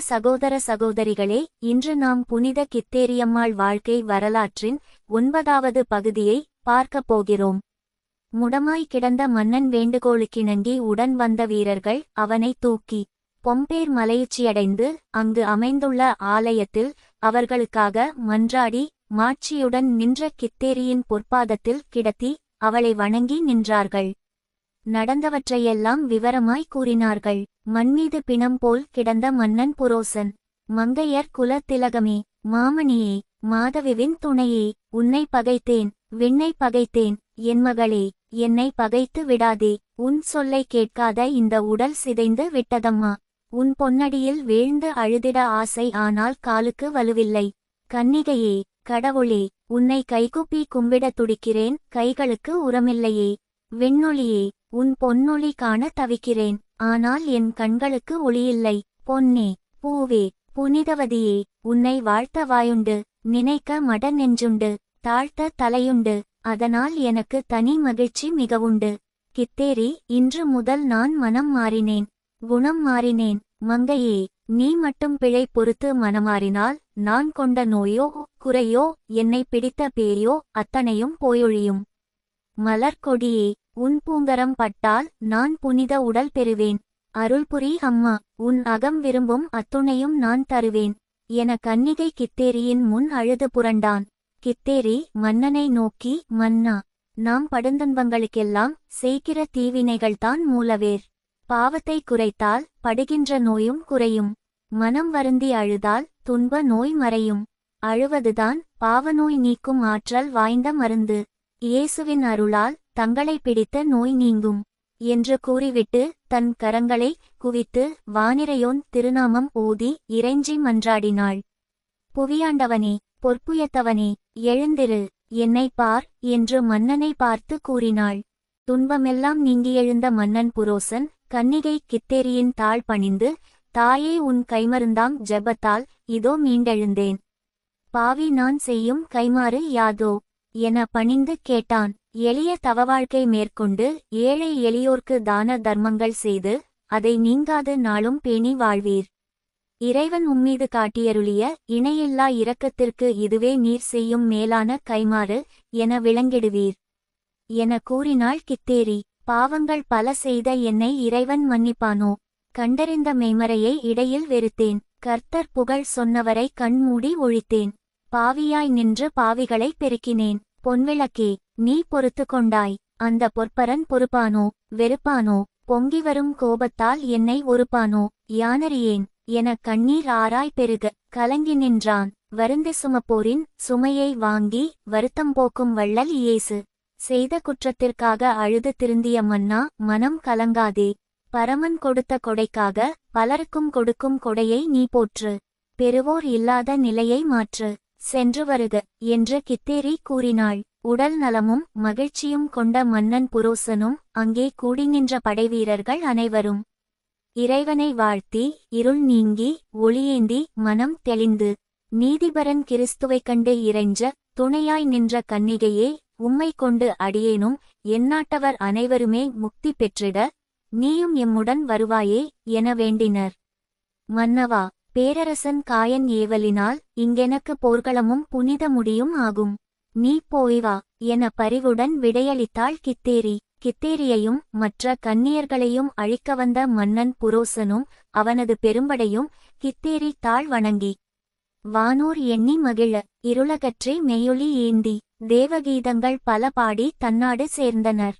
சகோதர சகோதரிகளே இன்று நாம் புனித கித்தேரியம்மாள் வாழ்க்கை வரலாற்றின் ஒன்பதாவது பகுதியை பார்க்கப் போகிறோம். முடமாய் கிடந்த மன்னன் வேண்டுகோளுக்கிணங்கி உடன் வந்த வீரர்கள் அவனை தூக்கி பொம்பேர் மலையுச்சியடைந்து அங்கு அமைந்துள்ள ஆலயத்தில் அவர்களுக்காக மன்றாடி மாட்சியுடன் நின்ற கித்தேரியின் பொற்பாதத்தில் கிடத்தி அவளை வணங்கி நின்றார்கள். நடந்தவற்றையெல்லாம் விவரமாய் கூறினார்கள். மண்மீது பிணம் போல் கிடந்த மன்னன் புரோசன். மங்கையர் குல திலகமே மாமணியே மாதவிவின் துணையே உன்னை பகைத்தேன் விண்ணை பகைத்தேன் என் மகளே என்னை பகைத்து விடாதே உன் சொல்லை கேட்காத இந்த உடல் சிதைந்து விட்டதம்மா. உன் பொன்னடியில் வீழ்ந்து அழுதிட ஆசை ஆனால் காலுக்கு வலுவில்லை. கன்னிகையே கடவுளே உன்னை கைகுப்பி கும்பிடத் துடிக்கிறேன் கைகளுக்கு உரமில்லையே. விண்ணொளியே உன் பொன்னொளி காண தவிக்கிறேன். ஆனால் என் கண்களுக்கு ஒளியில்லை. பொன்னே பூவே புனிதவதியே உன்னை வாழ்த்த வாயுண்டு நினைக்க மட நெஞ்சுண்டு தாழ்த்த தலையுண்டு அதனால் எனக்கு தனி மகிழ்ச்சி மிகவுண்டு. கித்தேரி இன்று முதல் நான் மனம் மாறினேன் குணம் மாறினேன். மங்கையே நீ மட்டும் பிழை பொறுத்து மனமாறினால் நான் கொண்ட நோயோ குறையோ என்னை பிடித்த பேயோ அத்தனையும் போயொழியும். மலர்கொடியே உன் பூங்கரம் பட்டால் நான் புனித உடல் பெறுவேன். அருள்புரி அம்மா உன் அகம் விரும்பும் அத்துணையும் நான் தருவேன். என கன்னிகை கித்தேரியின் முன் அழுது புரண்டான். கித்தேரி மன்னனை நோக்கி மன்னா நாம் படுந்துன்பங்களுக்கெல்லாம் செய்கிற தீவினைகள்தான் மூலவேர். பாவத்தை குறைத்தால் படுகின்ற நோயும் குறையும். மனம் வருந்தி அழுதால் துன்ப நோய் மறையும். அழுவதுதான் பாவநோய் நீக்கும் ஆற்றல் வாய்ந்த மருந்து. இயேசுவின் அருளால் தங்களை பிடித்த நோய் நீங்கும் என்று கூறிவிட்டு தன் கரங்களை குவித்து வானிரையோன் திருநாமம் ஓதி இறைஞ்சி மன்றாடினாள். புவியாண்டவனே பொற்புயத்தவனே எழுந்திரு என்னை பார் என்று மன்னனை பார்த்து கூறினாள். துன்பமெல்லாம் நீங்கி எழுந்த மன்னன் புரோசன் கன்னிகை கித்தேரியின் தாழ் பணிந்து தாயே உன் கைமருந்தாம் ஜெபத்தால் இதோ மீண்டெழுந்தேன். பாவி நான் செய்யும் கைமாறு யாதோ? என பணிந்து கேட்டான். எளிய தவவாழ்க்கை மேற்கொண்டு ஏழை எளியோர்க்கு தான தர்மங்கள் செய்து அதை நீங்காது நாளும் பேணி வாழ்வீர். இறைவன் உம்மீது காட்டியருளிய இணையில்லா இரக்கத்திற்கு இதுவே நீர் செய்யும் மேலான கைமாறு என விளங்கிடுவீர். என கூறினாள் கித்தேரி. பாவங்கள் பல செய்த என்னை இறைவன் மன்னிப்பானோ? கண்டறிந்த மெய்மறையை இடையில் வெறுத்தேன். கர்த்தர் புகழ் சொன்னவரை கண்மூடி ஒழித்தேன். பாவியாய் நின்று பாவிகளை பெருக்கினேன். பொன்விளக்கே நீ பொறுத்து கொண்டாய். அந்த பொற்பரன் பொறுப்பானோ? வெறுப்பானோ? பொங்கி வரும் கோபத்தால் என்னை ஒருப்பானோ யானறியேன் என கண்ணீர் ஆராய் பெருக. கலங்கி நின்றான். வருந்த சுமப்போரின் சுமையை வாங்கி வருத்தம் போக்கும் வள்ளல் இயேசு. செய்த குற்றத்திற்காக அழுது திருந்திய மன்னா மனம் கலங்காதே. பரமன் கொடுத்த கொடைக்காக பலருக்கும் கொடுக்கும் கொடையை நீ போற்று. பெறுவோர் இல்லாத நிலையை மாற்று. சென்று வருக என்று கித்தேரி கூறினாள். உடல் நலமும் மகிழ்ச்சியும் கொண்ட மன்னன் புரோசனும் அங்கே கூடி நின்ற படைவீரர்கள் அனைவரும். இறைவனை வாழ்த்தி இருள் நீங்கி ஒளியேந்தி மனம் தெளிந்து. நீதிபரன் கிறிஸ்துவைக் கண்டு இறைஞ்ச துணையாய் நின்ற கன்னிகையே உம்மை கொண்டு அடியேனும் எந்நாட்டவர் அனைவருமே முக்தி பெற்றிட நீயும் எம்முடன் வருவாயே என வேண்டினர். மன்னவா பேரரசன் காயன் ஏவலினால் இங்கெனக்கு போர்களமும் புனித முடியும் ஆகும். நீ போய் வா என பரிவுடன் விடையளித்தாள் கித்தேரி. கித்தேரியையும் மற்ற கன்னியர்களையும் அழிக்க வந்த மன்னன் புரோசனும் அவனது பெரும்படையும் கித்தேரி தாழ் வணங்கி. வானூர் எண்ணி மகிழ இருளகற்றி மெய்யொலி ஏந்தி. தேவகீதங்கள் பல பாடி தன்னாடு சேர்ந்தனர்.